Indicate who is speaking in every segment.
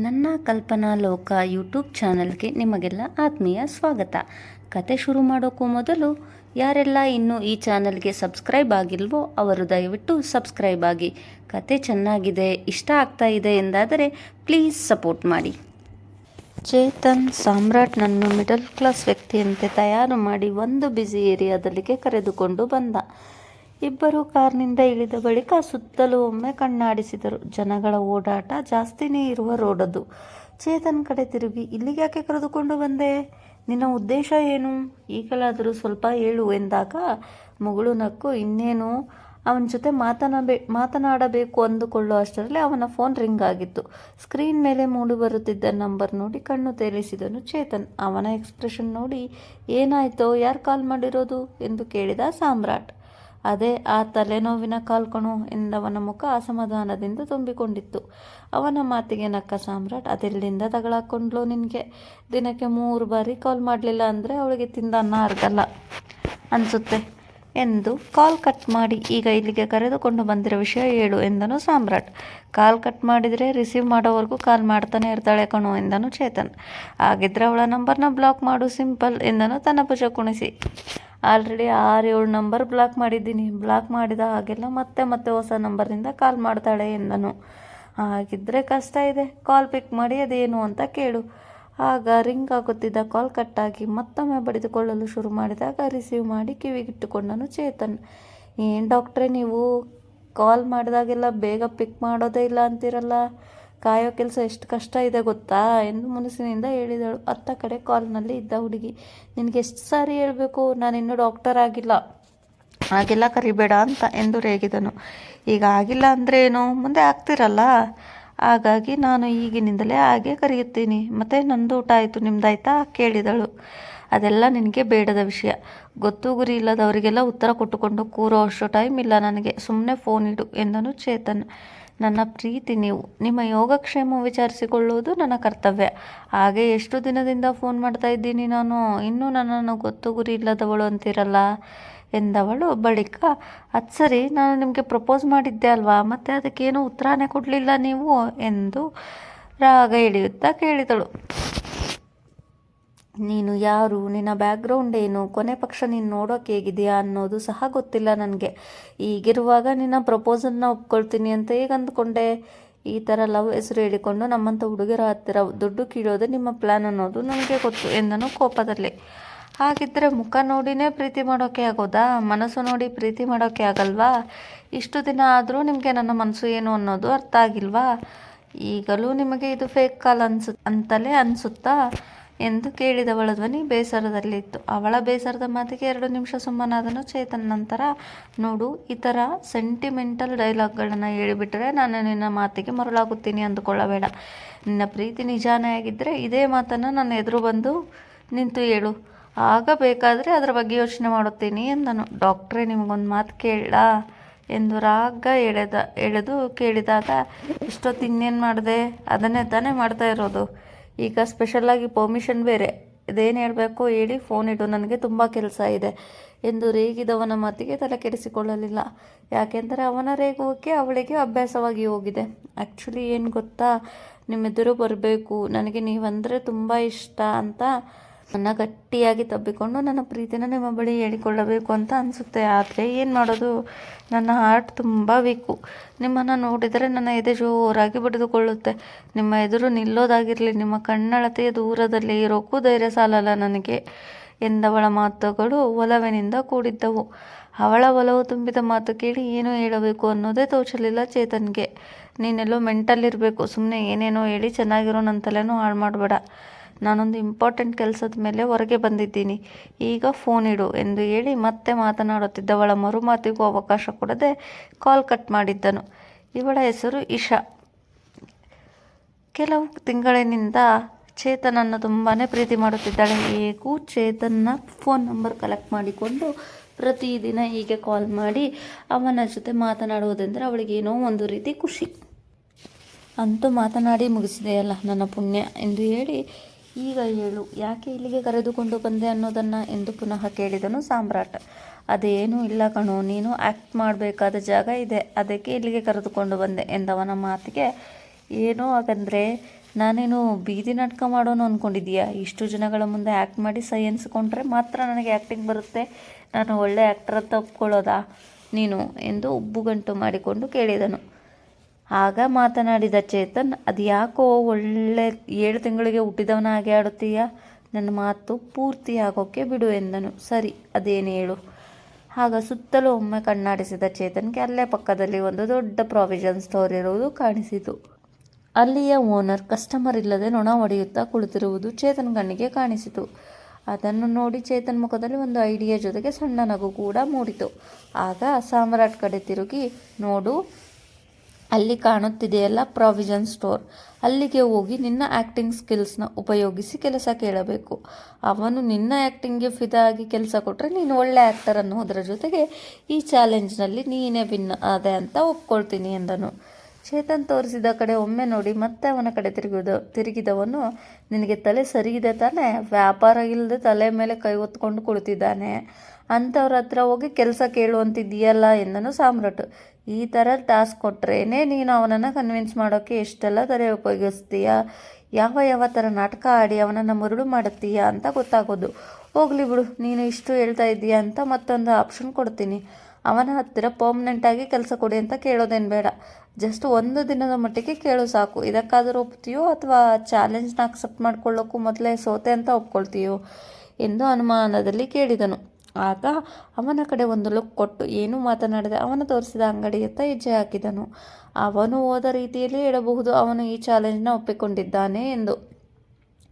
Speaker 1: ನನ್ನ ಕಲ್ಪನಾ ಲೋಕ ಯೂಟ್ಯೂಬ್ ಚಾನಲ್ಗೆ ನಿಮಗೆಲ್ಲ ಆತ್ಮೀಯ ಸ್ವಾಗತ. ಕತೆ ಶುರು ಮಾಡೋಕ್ಕೂ ಮೊದಲು, ಯಾರೆಲ್ಲ ಇನ್ನೂ ಈ ಚಾನಲ್ಗೆ ಸಬ್ಸ್ಕ್ರೈಬ್ ಆಗಿಲ್ವೋ ಅವರು ದಯವಿಟ್ಟು ಸಬ್ಸ್ಕ್ರೈಬ್ ಆಗಿ. ಕತೆ ಚೆನ್ನಾಗಿದೆ, ಇಷ್ಟ ಆಗ್ತಾ ಇದೆ ಎಂದಾದರೆ ಪ್ಲೀಸ್ ಸಪೋರ್ಟ್ ಮಾಡಿ. ಚೇತನ್ ಸಾಮ್ರಾಟ್ನನ್ನು ಮಿಡಲ್ ಕ್ಲಾಸ್ ವ್ಯಕ್ತಿಯಂತೆ ತಯಾರು ಮಾಡಿ ಒಂದು ಬ್ಯುಸಿ ಏರಿಯಾದಲ್ಲಿಗೆ ಕರೆದುಕೊಂಡು ಬಂದ. ಇಬ್ಬರು ಕಾರ್ನಿಂದ ಇಳಿದ ಬಳಿಕ ಸುತ್ತಲೂ ಒಮ್ಮೆ ಕಣ್ಣಾಡಿಸಿದರು. ಜನಗಳ ಓಡಾಟ ಜಾಸ್ತಿನೇ ಇರುವ ರೋಡದು. ಚೇತನ್ ಕಡೆ ತಿರುಗಿ, ಇಲ್ಲಿಗೆ ಯಾಕೆ ಕರೆದುಕೊಂಡು ಬಂದೆ? ನಿನ್ನ ಉದ್ದೇಶ ಏನು? ಈಗಲಾದರೂ ಸ್ವಲ್ಪ ಹೇಳು ಎಂದಾಗ ಮುಗುಳು ನಕ್ಕು, ಇನ್ನೇನು? ಅವನ ಜೊತೆ ಮಾತನಾಡಬೇ ಮಾತನಾಡಬೇಕು ಅಂದುಕೊಳ್ಳೋ ಅಷ್ಟರಲ್ಲಿ ಅವನ ಫೋನ್ ರಿಂಗ್ ಆಗಿತ್ತು. ಸ್ಕ್ರೀನ್ ಮೇಲೆ ಮೂಡಿ ಬರುತ್ತಿದ್ದ ನಂಬರ್ ನೋಡಿ ಕಣ್ಣು ತೇಲಿಸಿದನು ಚೇತನ್. ಅವನ ಎಕ್ಸ್ಪ್ರೆಷನ್ ನೋಡಿ, ಏನಾಯ್ತೋ? ಯಾರು ಕಾಲ್ ಮಾಡಿರೋದು? ಎಂದು ಕೇಳಿದ ಸಾಮ್ರಾಟ್. ಅದೇ ಆ ತಲೆನೋವಿನ ಕಾಲ್ಕಣು ಎಂದವನ ಮುಖ ಅಸಮಾಧಾನದಿಂದ ತುಂಬಿಕೊಂಡಿತ್ತು. ಅವನ ಮಾತಿಗೆ ನಕ್ಕ ಸಾಮ್ರಾಟ್ ಅದೆಲ್ಲಿಂದ ತಗಳಾಕೊಂಡ್ಲು ನಿನಗೆ. ದಿನಕ್ಕೆ ಮೂರು ಬಾರಿ ಕಾಲ್ ಮಾಡಲಿಲ್ಲ ಅಂದರೆ ಅವಳಿಗೆ ತಿಂದ ಅನ್ನ ಅರ್ಗಲ್ಲ. ಅನಿಸುತ್ತೆ. ಎಂದು ಕಾಲ್ ಕಟ್ ಮಾಡಿ, ಈಗ ಇಲ್ಲಿಗೆ ಕರೆದುಕೊಂಡು ಬಂದಿರೋ ವಿಷಯ ಹೇಳು ಎಂದನು ಸಾಮ್ರಾಟ್. ಕಾಲ್ ಕಟ್ ಮಾಡಿದರೆ ರಿಸೀವ್ ಮಾಡೋವರೆಗೂ ಕಾಲ್ ಮಾಡ್ತಾನೆ ಇರ್ತಾಳೆ ಕಣೋ ಎಂದನು ಚೇತನ್. ಹಾಗಿದ್ರೆ ಅವಳ ನಂಬರ್ನ ಬ್ಲಾಕ್ ಮಾಡು ಸಿಂಪಲ್ ಎಂದನು ತನ್ನ ಭುಜ ಕುಣಿಸಿ. ಆಲ್ರೆಡಿ ಆರು ಏಳು ನಂಬರ್ ಬ್ಲಾಕ್ ಮಾಡಿದ್ದೀನಿ. ಬ್ಲಾಕ್ ಮಾಡಿದ ಹಾಗೆಲ್ಲ ಮತ್ತೆ ಮತ್ತೆ ಹೊಸ ನಂಬರ್ನಿಂದ ಕಾಲ್ ಮಾಡ್ತಾಳೆ ಎಂದನು. ಹಾಗಿದ್ದರೆ ಕಷ್ಟ ಇದೆ. ಕಾಲ್ ಪಿಕ್ ಮಾಡಿ ಅದೇನು ಅಂತ ಕೇಳು. ಆಗ ರಿಂಗ್ ಆಗುತ್ತಿದ್ದ ಕಾಲ್ ಕಟ್ಟಾಗಿ ಮತ್ತೊಮ್ಮೆ ಬಡಿದುಕೊಳ್ಳಲು ಶುರು ಮಾಡಿದಾಗ ರಿಸೀವ್ ಮಾಡಿ ಕಿವಿಗಿಟ್ಟುಕೊಂಡನು ಚೇತನ್. ಏನು ಡಾಕ್ಟ್ರೆ, ನೀವು ಕಾಲ್ ಮಾಡಿದಾಗೆಲ್ಲ ಬೇಗ ಪಿಕ್ ಮಾಡೋದೇ ಇಲ್ಲ ಅಂತೀರಲ್ಲ? ಕಾಯೋ ಕೆಲಸ ಎಷ್ಟು ಕಷ್ಟ ಇದೆ ಗೊತ್ತಾ? ಎಂದು ಮುನಿಸಿನಿಂದ ಹೇಳಿದಳು. ಅತ್ತ ಕಡೆ ಕಾಲ್ನಲ್ಲಿ ಇದ್ದ ಹುಡುಗಿ, ನಿನಗೆ ಎಷ್ಟು ಸಾರಿ ಹೇಳಬೇಕು? ನಾನಿನ್ನೂ ಡಾಕ್ಟರ್ ಆಗಿಲ್ಲ. ಹಾಗೆಲ್ಲ ಕರಿಬೇಡ ಅಂತ ಎಂದು ರೇಗಿದನು. ಈಗ ಆಗಿಲ್ಲ ಅಂದರೆ ಏನು ಮುಂದೆ ಆಗ್ತಿರಲ್ಲ? ಹಾಗಾಗಿ ನಾನು ಈಗಿನಿಂದಲೇ ಹಾಗೆ ಕರೆಯುತ್ತೀನಿ. ಮತ್ತು ನಂದು ಊಟ ಆಯಿತು, ನಿಮ್ದಾಯ್ತಾ? ಕೇಳಿದಳು. ಅದೆಲ್ಲ ನಿನಗೆ ಬೇಡದ ವಿಷಯ. ಗೊತ್ತು ಗುರಿ ಇಲ್ಲದವರಿಗೆಲ್ಲ ಉತ್ತರ ಕೊಟ್ಟುಕೊಂಡು ಕೂರೋ ಅಷ್ಟು ಟೈಮ್ ಇಲ್ಲ ನನಗೆ. ಸುಮ್ಮನೆ ಫೋನ್ ಇಡು, ಎಂದನು ಚೇತನ್. ನನ್ನ ಪ್ರೀತಿ ನೀವು. ನಿಮ್ಮ ಯೋಗಕ್ಷೇಮ ವಿಚಾರಿಸಿಕೊಳ್ಳುವುದು ನನ್ನ ಕರ್ತವ್ಯ. ಹಾಗೆ ಎಷ್ಟು ದಿನದಿಂದ ಫೋನ್ ಮಾಡ್ತಾ ಇದ್ದೀನಿ ನಾನು? ಇನ್ನೂ ನನ್ನನ್ನು ಗೊತ್ತು ಗುರಿ ಇಲ್ಲದವಳು ಅಂತಿರಲ್ಲ? ಎಂದವಳು. ಬಳಿಕ ಅದು ಸರಿ ನಾನು ನಿಮಗೆ ಪ್ರಪೋಸ್ ಮಾಡಿದ್ದೆ ಅಲ್ವಾ? ಮತ್ತು ಅದಕ್ಕೇನು ಉತ್ತರನೇ ಕೊಡಲಿಲ್ಲ ನೀವು? ಎಂದು ರಾಗ ಹಿಡಿಯುತ್ತಾ ಕೇಳಿದಳು. ನೀನು ಯಾರು? ನಿನ್ನ ಬ್ಯಾಕ್ಗ್ರೌಂಡ್ ಏನು? ಕೊನೆ ಪಕ್ಷ ನೀನು ನೋಡೋಕೆ ಹೇಗಿದೆಯಾ ಅನ್ನೋದು ಸಹ ಗೊತ್ತಿಲ್ಲ ನನಗೆ. ಈಗಿರುವಾಗ ನಿನ್ನ ಪ್ರಪೋಸಲ್ನ ಒಪ್ಕೊಳ್ತೀನಿ ಅಂತ ಹೇಗೆ ಅಂದ್ಕೊಂಡೆ? ಈ ಥರ ಲವ್ ಹೆಸರು ಹೇಳಿಕೊಂಡು ನಮ್ಮಂಥ ಹುಡುಗರ ಹತ್ತಿರ ದುಡ್ಡು ಕೀಳೋದೇ ನಿಮ್ಮ ಪ್ಲ್ಯಾನ್ ಅನ್ನೋದು ನನಗೆ ಗೊತ್ತು ಎಂದನು ಕೋಪದಲ್ಲಿ. ಹಾಗಿದ್ದರೆ ಮುಖ ನೋಡಿನೇ ಪ್ರೀತಿ ಮಾಡೋಕ್ಕೆ ಆಗೋದಾ? ಮನಸ್ಸು ನೋಡಿ ಪ್ರೀತಿ ಮಾಡೋಕ್ಕೆ ಆಗಲ್ವಾ? ಇಷ್ಟು ದಿನ ಆದರೂ ನಿಮಗೆ ನನ್ನ ಮನಸ್ಸು ಏನು ಅನ್ನೋದು ಅರ್ಥ ಆಗಿಲ್ವಾ? ಈಗಲೂ ನಿಮಗೆ ಇದು ಫೇಕ್ ಕಾಲ್ ಅನ್ಸು, ಅಂತಲೇ ಅನಿಸುತ್ತಾ? ಎಂದು ಕೇಳಿದವಳ ಧ್ವನಿ ಬೇಸರದಲ್ಲಿತ್ತು. ಅವಳ ಬೇಸರದ ಮಾತಿಗೆ ಎರಡು ನಿಮಿಷ ಸುಮ್ಮನಾದನು ಚೇತನ್ ನಂತರ, ನೋಡು, ಈ ಥರ ಸೆಂಟಿಮೆಂಟಲ್ ಡೈಲಾಗ್ಗಳನ್ನು ಹೇಳಿಬಿಟ್ರೆ ನಾನು ನಿನ್ನ ಮಾತಿಗೆ ಮರಳಾಗುತ್ತೀನಿ ಅಂದುಕೊಳ್ಳಬೇಡ. ನಿನ್ನ ಪ್ರೀತಿ ನಿಜಾನೇ ಆಗಿದ್ದರೆ ಇದೇ ಮಾತನ್ನು ನನ್ನ ಎದುರು ಬಂದು ನಿಂತು ಹೇಳು. ಆಗ ಬೇಕಾದರೆ ಅದರ ಬಗ್ಗೆ ಯೋಚನೆ ಮಾಡುತ್ತೇನೆ ಎಂದನು. ಡಾಕ್ಟ್ರೇ, ನಿಮಗೊಂದು ಮಾತು ಕೇಳ ಎಂದು ರಾಗ ಎಳೆದ, ಎಳೆದು ಕೇಳಿದಾಗ, ಇಷ್ಟೊತ್ತು ಇನ್ನೇನು ಮಾಡಿದೆ? ಅದನ್ನೇ ತಾನೇ ಮಾಡ್ತಾ ಇರೋದು. ಈಗ ಸ್ಪೆಷಲ್ಲಾಗಿ ಪರ್ಮಿಷನ್ ಬೇರೆ. ಇದೇನು ಹೇಳಬೇಕು ಹೇಳಿ ಫೋನ್ ಇಡು, ನನಗೆ ತುಂಬ ಕೆಲಸ ಇದೆ ಎಂದು ರೇಗಿದವನ ಮಾತಿಗೆ ತಲೆ ಕೆಡಿಸಿಕೊಳ್ಳಲಿಲ್ಲ. ಯಾಕೆಂದರೆ ಅವನ ರೇಗುವಕ್ಕೆ ಅವಳಿಗೆ ಅಭ್ಯಾಸವಾಗಿ ಹೋಗಿದೆ. ಆ್ಯಕ್ಚುಲಿ ಏನು ಗೊತ್ತಾ? ನಿಮ್ಮೆದುರು ಬರಬೇಕು. ನನಗೆ ನೀವಂದರೆ ತುಂಬ ಇಷ್ಟ ಅಂತ ನನ್ನ ಗಟ್ಟಿಯಾಗಿ ತಬ್ಬಿಕೊಂಡು ನನ್ನ ಪ್ರೀತಿನ ನಿಮ್ಮ ಬಳಿ ಹೇಳಿಕೊಳ್ಳಬೇಕು ಅಂತ ಅನಿಸುತ್ತೆ. ಆದರೆ ಏನು ಮಾಡೋದು? ನನ್ನ ಹಾರ್ಟ್ ತುಂಬ ವೀಕು ನಿಮ್ಮನ್ನು ನೋಡಿದರೆ ನನ್ನ ಎದೆ ಜೋರಾಗಿ ಬಡಿದುಕೊಳ್ಳುತ್ತೆ. ನಿಮ್ಮ ಎದುರು ನಿಲ್ಲೋದಾಗಿರಲಿ, ನಿಮ್ಮ ಕಣ್ಣಳತೆಯ ದೂರದಲ್ಲಿ ಇರೋಕ್ಕೂ ಧೈರ್ಯ ಸಾಲಲ್ಲ ನನಗೆ. ಎಂದವಳ ಮಾತುಗಳು ಒಲವಿನಿಂದ ಕೂಡಿದ್ದವು. ಅವಳ ಒಲವು ತುಂಬಿದ ಮಾತು ಕೇಳಿ ಏನು ಹೇಳಬೇಕು ಅನ್ನೋದೇ ತೋಚಲಿಲ್ಲ ಚೇತನ್ಗೆ. ನೀನೆಲ್ಲೋ ಮೆಂಟಲ್ಲಿರಬೇಕು ಸುಮ್ಮನೆ ಏನೇನೋ ಹೇಳಿ ಚೆನ್ನಾಗಿರೋ ನನ್ನ ತಲೆನೂ ಹಾಳು ಮಾಡಬೇಡ. ನಾನೊಂದು ಇಂಪಾರ್ಟೆಂಟ್ ಕೆಲಸದ ಮೇಲೆ ಹೊರಗೆ ಬಂದಿದ್ದೀನಿ. ಈಗ ಫೋನ್ ಇಡು ಎಂದು ಹೇಳಿ ಮತ್ತೆ ಮಾತನಾಡುತ್ತಿದ್ದವಳ ಮರುಮಾತಿಗೂ ಅವಕಾಶ ಕೊಡದೆ ಕಾಲ್ ಕಟ್ ಮಾಡಿದ್ದನು. ಇವಳ ಹೆಸರು ಇಶಾ. ಕೆಲವು ತಿಂಗಳಿನಿಂದ ಚೇತನನ್ನು ತುಂಬಾ ಪ್ರೀತಿ ಮಾಡುತ್ತಿದ್ದಾಳೆ. ಹೇಗೂ ಚೇತನ್ನ ಫೋನ್ ನಂಬರ್ ಕಲೆಕ್ಟ್ ಮಾಡಿಕೊಂಡು ಪ್ರತಿದಿನ ಹೀಗೆ ಕಾಲ್ ಮಾಡಿ ಅವನ ಜೊತೆ ಮಾತನಾಡುವುದೆಂದರೆ ಅವಳಿಗೆ ಏನೋ ಒಂದು ರೀತಿ ಖುಷಿ. ಅಂತೂ ಮಾತನಾಡಿ ಮುಗಿಸಿದೆಯಲ್ಲ ನನ್ನ ಪುಣ್ಯ ಎಂದು ಹೇಳಿ ಈಗ ಹೇಳು, ಯಾಕೆ ಇಲ್ಲಿಗೆ ಕರೆದುಕೊಂಡು ಬಂದೆ ಅನ್ನೋದನ್ನು ಎಂದು ಪುನಃ ಕೇಳಿದನು ಸಾಮ್ರಾಟ್. ಅದೇನೂ ಇಲ್ಲ ಕಣೋ, ನೀನು ಆ್ಯಕ್ಟ್ ಮಾಡಬೇಕಾದ ಜಾಗ ಇದೆ, ಅದಕ್ಕೆ ಇಲ್ಲಿಗೆ ಕರೆದುಕೊಂಡು ಬಂದೆ ಎಂದವನ ಮಾತಿಗೆ, ಏನೋ ಹಾಗಂದರೆ ನಾನೇನು ಬೀದಿ ನಾಟಕ ಮಾಡೋನು ಅಂದ್ಕೊಂಡಿದ್ದೀಯಾ ಇಷ್ಟು ಜನಗಳ ಮುಂದೆ ಆ್ಯಕ್ಟ್ ಮಾಡಿ ಸೈ ಅನ್ಸ್ಕೊಂಡ್ರೆ ಮಾತ್ರ ನನಗೆ ಆ್ಯಕ್ಟಿಂಗ್ ಬರುತ್ತೆ, ನಾನು ಒಳ್ಳೆ ಆ್ಯಕ್ಟರ್ ಅಂತ ನೀನು ಎಂದು ಉಬ್ಬುಗಂಟು ಮಾಡಿಕೊಂಡು ಕೇಳಿದನು. ಆಗ ಮಾತನಾಡಿದ ಚೇತನ್ ಅದು ಯಾಕೋ ಒಳ್ಳೆ ಏಳು ತಿಂಗಳಿಗೆ ಹುಟ್ಟಿದವನ ಹಾಗೆ ಆಡುತ್ತೀಯ? ನನ್ನ ಮಾತು ಪೂರ್ತಿ ಆಗೋಕ್ಕೆ ಬಿಡು ಎಂದನು. ಸರಿ, ಅದೇನು ಹೇಳು ಆಗ ಸುತ್ತಲೂ ಒಮ್ಮೆ ಕಣ್ಣಾಡಿಸಿದ ಚೇತನ್ಗೆ ಅಲ್ಲೇ ಪಕ್ಕದಲ್ಲಿ ಒಂದು ದೊಡ್ಡ ಪ್ರಾವಿಷನ್ ಸ್ಟೋರ್ ಇರುವುದು ಕಾಣಿಸಿತು. ಅಲ್ಲಿಯ ಓನರ್ ಕಸ್ಟಮರ್ ಇಲ್ಲದೆ ನೊಣ ಹೊಡೆಯುತ್ತಾ ಕುಳಿತಿರುವುದು ಚೇತನ್ ಕಣ್ಣಿಗೆ ಕಾಣಿಸಿತು. ಅದನ್ನು ನೋಡಿ ಚೇತನ್ ಮುಖದಲ್ಲಿ ಒಂದು ಐಡಿಯಾ ಜೊತೆಗೆ ಸಣ್ಣ ನಗು ಕೂಡ ಮೂಡಿತು. ಆಗ ಸಾಮ್ರಾಟ್ ಕಡೆ ತಿರುಗಿ, ನೋಡು ಅಲ್ಲಿ ಕಾಣುತ್ತಿದೆಯಲ್ಲ ಪ್ರಾವಿಷನ್ ಸ್ಟೋರ್ ಅಲ್ಲಿಗೆ ಹೋಗಿ ನಿನ್ನ ಆ್ಯಕ್ಟಿಂಗ್ ಸ್ಕಿಲ್ಸ್ನ ಉಪಯೋಗಿಸಿ ಕೆಲಸ ಕೇಳಬೇಕು. ಅವನು ನಿನ್ನ ಆ್ಯಕ್ಟಿಂಗ್ಗೆ ಫಿದಾ ಆಗಿ ಕೆಲಸ ಕೊಟ್ಟರೆ ನೀನು ಒಳ್ಳೆ ಆ್ಯಕ್ಟರ್ ಅನ್ನೋದರ ಜೊತೆಗೆ ಈ ಚಾಲೆಂಜ್ನಲ್ಲಿ ನೀನೇ ವಿನ್ ಆದೆ ಅಂತ ಒಪ್ಕೊಳ್ತೀನಿ ಎಂದನು. ಚೇತನ್ ತೋರಿಸಿದ ಕಡೆ ಒಮ್ಮೆ ನೋಡಿ ಮತ್ತೆ ಅವನ ಕಡೆ ತಿರುಗಿದ, ತಿರುಗಿದವನು ನಿನಗೆ ತಲೆ ಸರಿಗಿದೆ ತಾನೇ? ವ್ಯಾಪಾರ ಇಲ್ಲದೆ ತಲೆ ಮೇಲೆ ಕೈ ಹೊತ್ಕೊಂಡು ಕುಳಿತಿದ್ದಾನೆ. ಅಂಥವ್ರ ಹತ್ರ ಹೋಗಿ ಕೆಲಸ ಕೇಳುವಂತಿದೆಯಲ್ಲ ಎಂದನು ಸಾಮ್ರಾಟ್. ಈ ಥರ ಟಾಸ್ಕ್ ಕೊಟ್ರೇ ನೀನು ಅವನನ್ನು ಕನ್ವಿನ್ಸ್ ಮಾಡೋಕ್ಕೆ ಎಷ್ಟೆಲ್ಲ ಕರೆ ಉಪಯೋಗಿಸ್ತೀಯ? ಯಾವ ಯಾವ ಥರ ನಾಟಕ ಆಡಿ ಅವನನ್ನು ಮರುಳು ಮಾಡುತ್ತೀಯಾ ಅಂತ ಗೊತ್ತಾಗೋದು. ಹೋಗಲಿ ಬಿಡು, ನೀನು ಇಷ್ಟು ಹೇಳ್ತಾ ಇದ್ದೀಯಾ ಅಂತ ಮತ್ತೊಂದು ಆಪ್ಷನ್ ಕೊಡ್ತೀನಿ. ಅವನ ಹತ್ತಿರ ಪರ್ಮನೆಂಟಾಗಿ ಕೆಲಸ ಕೊಡಿ ಅಂತ ಕೇಳೋದೇನು ಬೇಡ. ಜಸ್ಟ್ ಒಂದು ದಿನದ ಮಟ್ಟಿಗೆ ಕೇಳು ಸಾಕು. ಇದಕ್ಕಾದರೂ ಒಪ್ತೀಯೋ ಅಥವಾ ಚಾಲೆಂಜ್ನ ಅಕ್ಸೆಪ್ಟ್ ಮಾಡ್ಕೊಳ್ಳೋಕ್ಕೂ ಮೊದಲೇ ಸೋತೆ ಅಂತ ಒಪ್ಕೊಳ್ತೀಯೋ? ಎಂದು ಅನುಮಾನದಲ್ಲಿ ಕೇಳಿದನು. ಆಗ ಅವನ ಕಡೆ ಒಂದು ಲುಕ್ ಕೊಟ್ಟು ಏನೂ ಮಾತನಾಡದೆ ಅವನು ತೋರಿಸಿದ ಅಂಗಡಿಯತ್ತ ಹೆಜ್ಜೆ ಹಾಕಿದನು. ಅವನು ಹೋದ ರೀತಿಯಲ್ಲಿ ಹೇಳಬಹುದು, ಅವನು ಈ ಚಾಲೆಂಜ್ನ ಒಪ್ಪಿಕೊಂಡಿದ್ದಾನೆ ಎಂದು.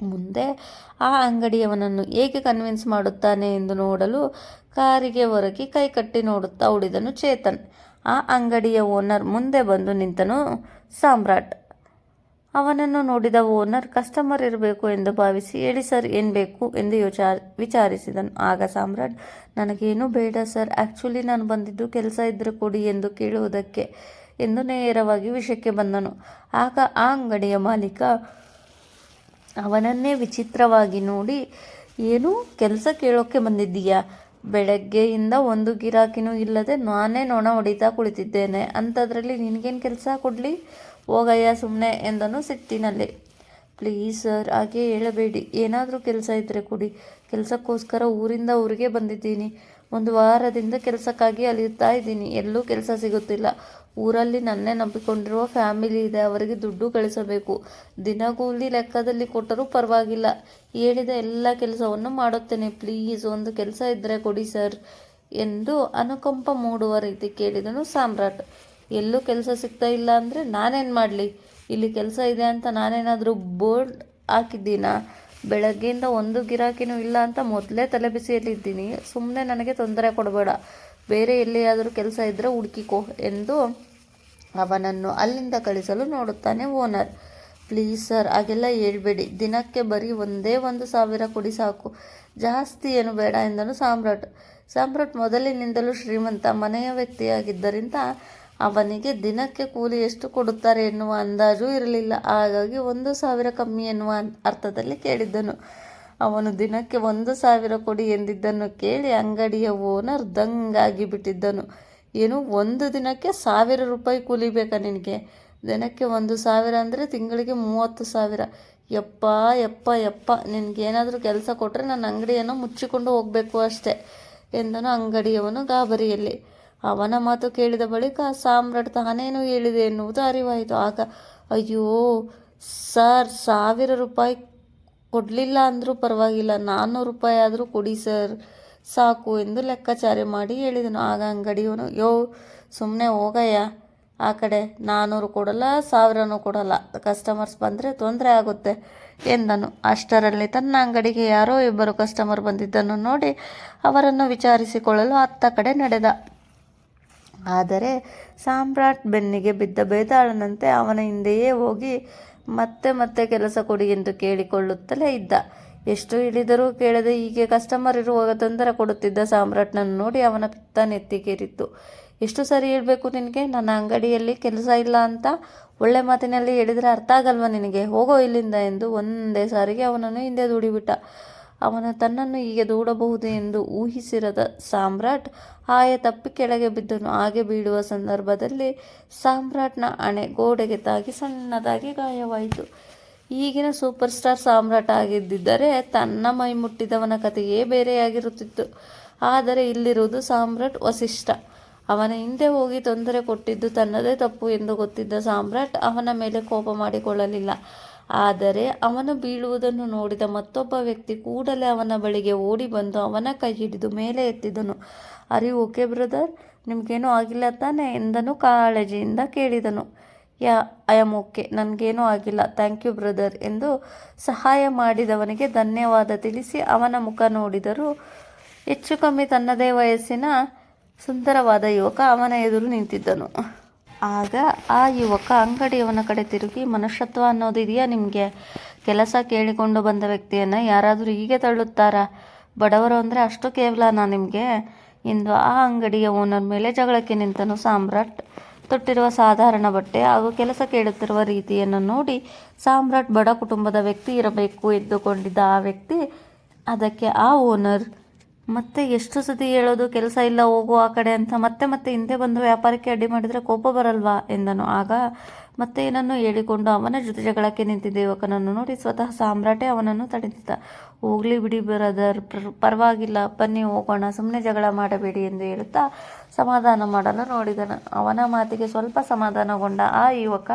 Speaker 1: ಮುಂದೆ ಆ ಅಂಗಡಿಯವನನ್ನು ಹೇಗೆ ಕನ್ವಿನ್ಸ್ ಮಾಡುತ್ತಾನೆ ಎಂದು ನೋಡಲು ಕಾರಿಗೆ ಹೊರಗೆ ಕೈ ಕಟ್ಟಿ ನೋಡುತ್ತಾ ಉಳಿದನು ಚೇತನ್. ಆ ಅಂಗಡಿಯ ಓನರ್ ಮುಂದೆ ಬಂದು ನಿಂತನು ಸಾಮ್ರಾಟ್. ಅವನನ್ನು ನೋಡಿದ ಓನರ್, ಕಸ್ಟಮರ್ ಇರಬೇಕು ಎಂದು ಭಾವಿಸಿ, ಹೇಳಿ ಸರ್, ಏನು ಬೇಕು? ಎಂದು ಯೋಚಾರ ವಿಚಾರಿಸಿದನು. ಆಗ ಸಾಮ್ರಾಟ್, ನನಗೇನು ಬೇಡ ಸರ್ ಆ್ಯಕ್ಚುಲಿ ನಾನು ಬಂದಿದ್ದು ಕೆಲಸ ಇದ್ದರೆ ಕೊಡಿ ಎಂದು ಕೇಳುವುದಕ್ಕೆ, ಎಂದು ನೇರವಾಗಿ ವಿಷಯಕ್ಕೆ ಬಂದನು. ಆಗ ಆ ಅಂಗಡಿಯ ಮಾಲೀಕ ಅವನನ್ನೇ ವಿಚಿತ್ರವಾಗಿ ನೋಡಿ, ಏನು ಕೆಲಸ ಕೇಳೋಕ್ಕೆ ಬಂದಿದ್ದೀಯಾ? ಬೆಳಗ್ಗೆಯಿಂದ ಒಂದು ಗಿರಾಕಿನೂ ಇಲ್ಲದೆ ನಾನೇ ನೊಣ ಹೊಡಿತಾ ಕುಳಿತಿದ್ದೇನೆ. ಅಂಥದ್ರಲ್ಲಿ ನಿನಗೇನು ಕೆಲಸ ಕೊಡಲಿ? ಹೋಗಯ್ಯ ಸುಮ್ಮನೆ ಎಂದನು ಸಿಟ್ಟಿನಲ್ಲಿ. ಪ್ಲೀಸ್ ಸರ್, ಹಾಗೆ ಹೇಳಬೇಡಿ. ಏನಾದರೂ ಕೆಲಸ ಇದ್ದರೆ ಕೊಡಿ. ಕೆಲಸಕ್ಕೋಸ್ಕರ ಊರಿಂದ ಊರಿಗೆ ಬಂದಿದ್ದೀನಿ. ಒಂದು ವಾರದಿಂದ ಕೆಲಸಕ್ಕಾಗಿ ಅಲಿಯುತ್ತಾ ಇದ್ದೀನಿ. ಎಲ್ಲೂ ಕೆಲಸ ಸಿಗುತ್ತಿಲ್ಲ. ಊರಲ್ಲಿ ನನ್ನೇ ನಂಬಿಕೊಂಡಿರುವ ಫ್ಯಾಮಿಲಿ ಇದೆ, ಅವರಿಗೆ ದುಡ್ಡು ಕಳಿಸಬೇಕು. ದಿನಗೂಲಿ ಲೆಕ್ಕದಲ್ಲಿ ಕೊಟ್ಟರೂ ಪರವಾಗಿಲ್ಲ. ಹೇಳಿದ ಎಲ್ಲ ಕೆಲಸವನ್ನು ಮಾಡುತ್ತೇನೆ. ಪ್ಲೀಸ್, ಒಂದು ಕೆಲಸ ಇದ್ದರೆ ಕೊಡಿ ಸರ್ ಎಂದು ಅನುಕಂಪ ಮೂಡುವ ರೀತಿ ಕೇಳಿದನು ಸಾಮ್ರಾಟ್. ಎಲ್ಲೂ ಕೆಲಸ ಸಿಗ್ತಾ ಇಲ್ಲ ಅಂದರೆ ನಾನೇನು ಮಾಡಲಿ? ಇಲ್ಲಿ ಕೆಲಸ ಇದೆ ಅಂತ ನಾನೇನಾದರೂ ಬೋರ್ಡ್ ಹಾಕಿದ್ದೀನಾ? ಬೆಳಗ್ಗೆಯಿಂದ ಒಂದು ಗಿರಾಕಿನೂ ಇಲ್ಲ ಅಂತ ಮೊದಲೇ ತಲೆಬಿಸಿಯಲ್ಲಿದ್ದೀನಿ ಸುಮ್ಮನೆ ನನಗೆ ತೊಂದರೆ ಕೊಡಬೇಡ. ಬೇರೆ ಎಲ್ಲಿಯಾದರೂ ಕೆಲಸ ಇದ್ದರೆ ಹುಡುಕಿಕೋ ಎಂದು ಅವನನ್ನು ಅಲ್ಲಿಂದ ಕಳಿಸಲು ನೋಡುತ್ತಾನೆ ಓನರ್. ಪ್ಲೀಸ್ ಸರ್, ಹಾಗೆಲ್ಲ ಹೇಳ್ಬೇಡಿ. ದಿನಕ್ಕೆ ಬರೀ ಒಂದೇ ಒಂದು ಸಾವಿರ ಕೊಡಿ ಸಾಕು. ಜಾಸ್ತಿ ಏನು ಬೇಡ ಎಂದನು ಸಾಮ್ರಾಟ್. ಸಾಮ್ರಾಟ್ ಮೊದಲಿನಿಂದಲೂ ಶ್ರೀಮಂತ ಮನೆಯ ವ್ಯಕ್ತಿಯಾಗಿದ್ದರಿಂದ ಅವನಿಗೆ ದಿನಕ್ಕೆ ಕೂಲಿ ಎಷ್ಟು ಕೊಡುತ್ತಾರೆ ಎನ್ನುವ ಅಂದಾಜು ಇರಲಿಲ್ಲ. ಹಾಗಾಗಿ ಒಂದು ಸಾವಿರ ಕಮ್ಮಿ ಎನ್ನುವ ಅರ್ಥದಲ್ಲಿ ಕೇಳಿದ್ದನು. ಅವನು ದಿನಕ್ಕೆ ಒಂದು ಸಾವಿರ ಕೊಡಿ ಎಂದಿದ್ದನ್ನು ಕೇಳಿ ಅಂಗಡಿಯ ಓನರ್ ದಂಗಾಗಿ ಬಿಟ್ಟಿದ್ದನು. ಏನು, ಒಂದು ದಿನಕ್ಕೆ ಸಾವಿರ ರೂಪಾಯಿ ಕೂಲಿ ಬೇಕಾ ನಿನಗೆ? ದಿನಕ್ಕೆ ಒಂದು ಸಾವಿರ ಅಂದರೆ ತಿಂಗಳಿಗೆ ಮೂವತ್ತು ಸಾವಿರ. ಯಪ್ಪ ಯಪ್ಪ ಯಪ್ಪ ನಿನಗೇನಾದರೂ ಕೆಲಸ ಕೊಟ್ಟರೆ ನನ್ನ ಅಂಗಡಿಯನ್ನು ಮುಚ್ಚಿಕೊಂಡು ಹೋಗಬೇಕು ಅಷ್ಟೇ, ಎಂದನು ಅಂಗಡಿಯವನು ಗಾಬರಿಯಲ್ಲಿ. ಅವನ ಮಾತು ಕೇಳಿದ ಬಳಿಕ ಸಾಮ್ರಾಟ್ ತಾನೇನು ಹೇಳಿದೆ ಎನ್ನುವುದು ಅರಿವಾಯಿತು. ಆಗ, ಅಯ್ಯೋ, ಸರ್, ಸಾವಿರ ರೂಪಾಯಿ ಕೊಡಲಿಲ್ಲ ಅಂದರೂ ಪರವಾಗಿಲ್ಲ. ನಾನ್ನೂರು ರೂಪಾಯಿ ಆದರೂ ಕೊಡಿ ಸರ್. ಸಾಕು ಎಂದು ಲೆಕ್ಕಾಚಾರ ಮಾಡಿ ಹೇಳಿದನು. ಆಗ ಅಂಗಡಿಯವನು, ಯೋ ಸುಮ್ಮನೆ ಹೋಗಯ್ಯ. ಆ ಕಡೆ ನಾನ್ನೂರು ಕೊಡಲ್ಲ, ಸಾವಿರನೂ ಕೊಡಲ್ಲ. ಕಸ್ಟಮರ್ಸ್ ಬಂದರೆ ತೊಂದರೆ ಆಗುತ್ತೆ ಎಂದನು. ಅಷ್ಟರಲ್ಲಿ ತನ್ನ ಅಂಗಡಿಗೆ ಯಾರೋ ಇಬ್ಬರು ಕಸ್ಟಮರ್ ಬಂದಿದ್ದನ್ನು ನೋಡಿ ಅವರನ್ನು ವಿಚಾರಿಸಿಕೊಳ್ಳಲು ಅತ್ತ ಕಡೆ ನಡೆದ. ಆದರೆ, ಸಾಮ್ರಾಟ್ ಬೆನ್ನಿಗೆ ಬಿದ್ದ ಬೇತಾಳನಂತೆ ಅವನ ಹಿಂದೆಯೇ ಹೋಗಿ ಮತ್ತೆ ಮತ್ತೆ ಕೆಲಸ ಕೊಡಿ ಎಂದು ಕೇಳಿಕೊಳ್ಳುತ್ತಲೇ ಇದ್ದ. ಎಷ್ಟು ಹೇಳಿದರೂ ಕೇಳದೆ ಹೀಗೆ ಕಸ್ಟಮರ್ ಇರುವಾಗ ತೊಂದರೆ ಕೊಡುತ್ತಿದ್ದ ಸಾಮ್ರಾಟ್ನನ್ನು ನೋಡಿ ಅವನ ಪಿತ್ತ ನೆತ್ತಿಗೇರಿತ್ತು. ಎಷ್ಟು ಸರಿ ಹೇಳಬೇಕು ನಿನಗೆ? ನನ್ನ ಅಂಗಡಿಯಲ್ಲಿ ಕೆಲಸ ಇಲ್ಲ ಅಂತ ಒಳ್ಳೆ ಮಾತಿನಲ್ಲಿ ಹೇಳಿದರೆ ಅರ್ಥ ಆಗಲ್ವ ನಿನಗೆ? ಹೋಗೋ ಇಲ್ಲಿಂದ ಎಂದು ಒಂದೇ ಸಾರಿಗೆ ಅವನನ್ನು ಹಿಂದೆ ದೂಡಿಬಿಟ್ಟ. ಅವನು ತನ್ನನ್ನು ಹೀಗೆ ದೂಡಬಹುದು ಎಂದು ಊಹಿಸಿರದ ಸಾಮ್ರಾಟ್ ಆಯ ತಪ್ಪಿ ಕೆಳಗೆ ಬಿದ್ದನು. ಹಾಗೆ ಬೀಳುವ ಸಂದರ್ಭದಲ್ಲಿ ಸಾಮ್ರಾಟ್ನ ಅಣೆ ಗೋಡೆಗೆ ತಾಗಿ ಸಣ್ಣದಾಗಿ ಗಾಯವಾಯಿತು. ಈಗಿನ ಸೂಪರ್ ಸ್ಟಾರ್ ಸಾಮ್ರಾಟ್ ಆಗಿದ್ದಿದ್ದರೆ ತನ್ನ ಮೈ ಮುಟ್ಟಿದವನ ಕಥೆಯೇ ಬೇರೆಯಾಗಿರುತ್ತಿತ್ತು. ಆದರೆ ಇಲ್ಲಿರುವುದು ಸಾಮ್ರಾಟ್ ವಸಿಷ್ಠ. ಅವನ ಹಿಂದೆ ಹೋಗಿ ತೊಂದರೆ ಕೊಟ್ಟಿದ್ದು ತನ್ನದೇ ತಪ್ಪು ಎಂದು ಗೊತ್ತಿದ್ದ ಸಾಮ್ರಾಟ್ ಅವನ ಮೇಲೆ ಕೋಪ ಮಾಡಿಕೊಳ್ಳಲಿಲ್ಲ. ಆದರೆ ಅವನು ಬೀಳುವುದನ್ನು ನೋಡಿದ ಮತ್ತೊಬ್ಬ ವ್ಯಕ್ತಿ ಕೂಡಲೇ ಅವನ ಬಳಿಗೆ ಓಡಿ ಬಂದು ಅವನ ಕೈ ಹಿಡಿದು ಮೇಲೆ ಎತ್ತಿದನು. ಅರಿ ಓಕೆ ಬ್ರದರ್? ನಿಮಗೇನೂ ಆಗಿಲ್ಲ ತಾನೆ? ಎಂದನು ಕಾಳಜಿಯಿಂದ ಕೇಳಿದನು. Yeah, I am okay. ನನಗೇನೂ ಆಗಿಲ್ಲ. ಥ್ಯಾಂಕ್ ಯು ಬ್ರದರ್ ಎಂದು ಸಹಾಯ ಮಾಡಿದವನಿಗೆ ಧನ್ಯವಾದ ತಿಳಿಸಿ ಅವನ ಮುಖ ನೋಡಿದರು ಹೆಚ್ಚು ಕಮ್ಮಿ ತನ್ನದೇ ವಯಸ್ಸಿನ ಸುಂದರವಾದ ಯುವಕ ಅವನ ಎದುರು ನಿಂತಿದ್ದನು. ಆಗ ಆ ಯುವಕ ಅಂಗಡಿಯವನ ಕಡೆ ತಿರುಗಿ, ಮನುಷ್ಯತ್ವ ಅನ್ನೋದಿದೆಯಾ ನಿಮಗೆ? ಕೆಲಸ ಕೇಳಿಕೊಂಡು ಬಂದ ವ್ಯಕ್ತಿಯನ್ನು ಯಾರಾದರೂ ಹೀಗೆ ತಳ್ಳುತ್ತಾರಾ? ಬಡವರು ಅಂದರೆ ಅಷ್ಟು ಕೇವಲನಾ ನಿಮಗೆ? ಇಂದು ಆ ಅಂಗಡಿಯ ಓನರ್ ಮೇಲೆ ಜಗಳಕ್ಕೆ ನಿಂತನು ಸಾಮ್ರಾಟ್. ತೊಟ್ಟಿರುವ ಸಾಧಾರಣ ಬಟ್ಟೆ ಹಾಗೂ ಕೆಲಸ ಕೇಳುತ್ತಿರುವ ರೀತಿಯನ್ನು ನೋಡಿ ಸಾಮ್ರಾಟ್ ಬಡ ಕುಟುಂಬದ ವ್ಯಕ್ತಿ ಇರಬೇಕು ಎಂದುಕೊಂಡಿದ್ದ ಆ ವ್ಯಕ್ತಿ, ಅದಕ್ಕೆ ಆ ಓನರ್ ಮತ್ತೆ ಎಷ್ಟು ಸತಿ ಹೇಳೋದು ಕೆಲಸ ಇಲ್ಲ, ಹೋಗು ಆ ಕಡೆ ಅಂತ ಮತ್ತೆ ಮತ್ತೆ ಹಿಂದೆ ಬಂದು ವ್ಯಾಪಾರಕ್ಕೆ ಅಡ್ಡಿ ಮಾಡಿದರೆ ಕೋಪ ಬರಲ್ವಾ ಎಂದನು. ಆಗ ಮತ್ತೆ ಏನನ್ನು ಹೇಳಿಕೊಂಡು ಅವನ ಜೊತೆ ಜಗಳಕ್ಕೆ ನಿಂತಿದ್ದ. ಯುವಕನನ್ನು ನೋಡಿ ಸ್ವತಃ ಸಾಮ್ರಾಟೆ ಅವನನ್ನು ತಡೆದಿದ್ದ. ಹೋಗ್ಲಿ ಬಿಡಿ ಬರದರ್ ಪರವಾಗಿಲ್ಲ, ಬನ್ನಿ ಹೋಗೋಣ ಸುಮ್ಮನೆ ಜಗಳ ಮಾಡಬೇಡಿ ಎಂದು ಹೇಳುತ್ತಾ ಸಮಾಧಾನ ಮಾಡಲು ನೋಡಿದನು. ಅವನ ಮಾತಿಗೆ ಸ್ವಲ್ಪ ಸಮಾಧಾನಗೊಂಡ ಆ ಯುವಕ,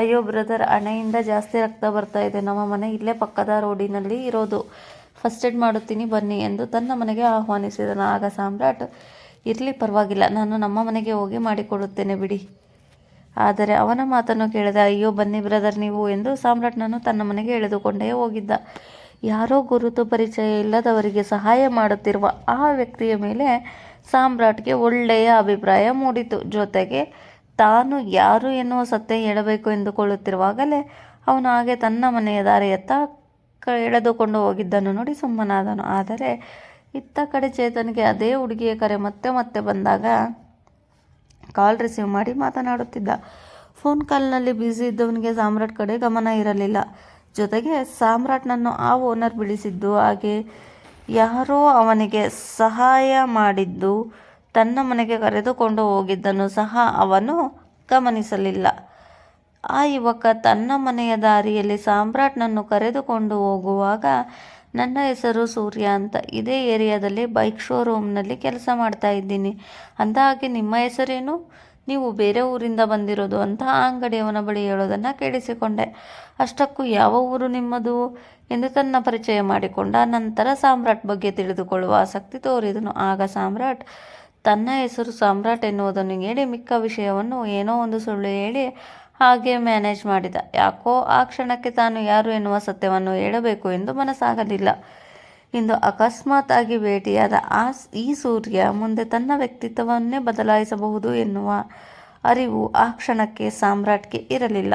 Speaker 1: ಅಯ್ಯೋ ಬ್ರದರ್ ಹಣೆಯಿಂದ ಜಾಸ್ತಿ ರಕ್ತ ಬರ್ತಾ ಇದೆ. ನಮ್ಮ ಮನೆ ಇಲ್ಲೇ ಪಕ್ಕದ ರೋಡಿನಲ್ಲಿ ಇರೋದು. ಫಸ್ಟ್ ಏಡ್ ಮಾಡುತ್ತೀನಿ, ಬನ್ನಿ ಎಂದು ತನ್ನ ಮನೆಗೆ ಆಹ್ವಾನಿಸಿದನು ಆಗ ಸಾಮ್ರಾಟ್, ಇರಲಿ ಪರವಾಗಿಲ್ಲ, ನಾನು ನಮ್ಮ ಮನೆಗೆ ಹೋಗಿ ಮಾಡಿಕೊಡುತ್ತೇನೆ ಬಿಡಿ. ಆದರೆ ಅವನ ಮಾತನ್ನು ಕೇಳಿದ, ಅಯ್ಯೋ, ಬನ್ನಿ ಬ್ರದರ್ ನೀವು ಎಂದು ಸಾಮ್ರಾಟ್ನನ್ನು ತನ್ನ ಮನೆಗೆ ಎಳೆದುಕೊಂಡೇ ಹೋಗಿದ್ದ. ಯಾರೋ ಗುರುತು ಪರಿಚಯ ಇಲ್ಲದವರಿಗೆ ಸಹಾಯ ಮಾಡುತ್ತಿರುವ ಆ ವ್ಯಕ್ತಿಯ ಮೇಲೆ ಸಾಮ್ರಾಟ್ಗೆ ಒಳ್ಳೆಯ ಅಭಿಪ್ರಾಯ ಮೂಡಿತು. ಜೊತೆಗೆ ತಾನು ಯಾರು ಎನ್ನುವ ಸತ್ಯ ಹೇಳಬೇಕು ಎಂದುಕೊಳ್ಳುತ್ತಿರುವಾಗಲೇ ಅವನು ಹಾಗೆ ತನ್ನ ಮನೆಯ ದಾರಿಯತ್ತ ಎಳೆದುಕೊಂಡು ಹೋಗಿದ್ದನ್ನು ನೋಡಿ ಸುಮ್ಮನಾದನು. ಆದರೆ ಇತ್ತ ಕಡೆ ಚೇತನ್ಗೆ ಅದೇ ಹುಡುಗಿಯ ಕರೆ ಮತ್ತೆ ಮತ್ತೆ ಬಂದಾಗ ಕಾಲ್ ರಿಸೀವ್ ಮಾಡಿ ಮಾತನಾಡುತ್ತಿದ್ದ. ಫೋನ್ ಕಾಲ್ನಲ್ಲಿ ಬ್ಯುಸಿ ಇದ್ದವನಿಗೆ ಸಾಮ್ರಾಟ್ ಕಡೆ ಗಮನ ಇರಲಿಲ್ಲ. ಜೊತೆಗೆ ಸಾಮ್ರಾಟ್ನನ್ನು ಆ ಓನರ್ ಬಿಡಿಸಿದ್ದು ಹಾಗೆ ಯಾರೋ ಅವನಿಗೆ ಸಹಾಯ ಮಾಡಿದ್ದು ತನ್ನ ಮನೆಗೆ ಕರೆದುಕೊಂಡು ಹೋಗಿದ್ದನ್ನು ಸಹ ಅವನು ಗಮನಿಸಲಿಲ್ಲ. ಆ ಯುವಕ ತನ್ನ ಮನೆಯ ದಾರಿಯಲ್ಲಿ ಸಾಮ್ರಾಟ್ನನ್ನು ಕರೆದುಕೊಂಡು ಹೋಗುವಾಗ, ನನ್ನ ಹೆಸರು ಸೂರ್ಯ ಅಂತ. ಇದೇ ಏರಿಯಾದಲ್ಲಿ ಬೈಕ್ ಶೋರೂಮ್ನಲ್ಲಿ ಕೆಲಸ ಮಾಡ್ತಾ ಇದ್ದೀನಿ. ಅಂದಹಾಗೆ ನಿಮ್ಮ ಹೆಸರೇನು? ನೀವು ಬೇರೆ ಊರಿಂದ ಬಂದಿರೋದು ಅಂತ ಆ ಅಂಗಡಿಯವನ ಬಳಿ ಹೇಳೋದನ್ನು ಕೇಳಿಸಿಕೊಂಡೆ. ಅಷ್ಟಕ್ಕೂ ಯಾವ ಊರು ನಿಮ್ಮದು? ಎಂದು ತನ್ನ ಪರಿಚಯ ಮಾಡಿಕೊಂಡ ನಂತರ ಸಾಮ್ರಾಟ್ ಬಗ್ಗೆ ತಿಳಿದುಕೊಳ್ಳುವ ಆಸಕ್ತಿ ತೋರಿದನು. ಆಗ ಸಾಮ್ರಾಟ್, ತನ್ನ ಹೆಸರು ಸಾಮ್ರಾಟ್ ಎನ್ನುವುದನ್ನು ಹೇಳಿ ಮಿಕ್ಕ ವಿಷಯವನ್ನು ಏನೋ ಒಂದು ಸುಳ್ಳು ಹೇಳಿ ಹಾಗೆ ಮ್ಯಾನೇಜ್ ಮಾಡಿದ. ಯಾಕೋ ಆ ಕ್ಷಣಕ್ಕೆ ತಾನು ಯಾರು ಎನ್ನುವ ಸತ್ಯವನ್ನು ಹೇಳಬೇಕು ಎಂದು ಮನಸ್ಸಾಗಲಿಲ್ಲ. ಇಂದು ಅಕಸ್ಮಾತ್ ಆಗಿ ಭೇಟಿಯಾದ ಆ ಈ ಸೂರ್ಯ ಮುಂದೆ ತನ್ನ ವ್ಯಕ್ತಿತ್ವವನ್ನೇ ಬದಲಾಯಿಸಬಹುದು ಎನ್ನುವ ಅರಿವು ಆ ಕ್ಷಣಕ್ಕೆ ಸಾಮ್ರಾಟ್ಗೆ ಇರಲಿಲ್ಲ.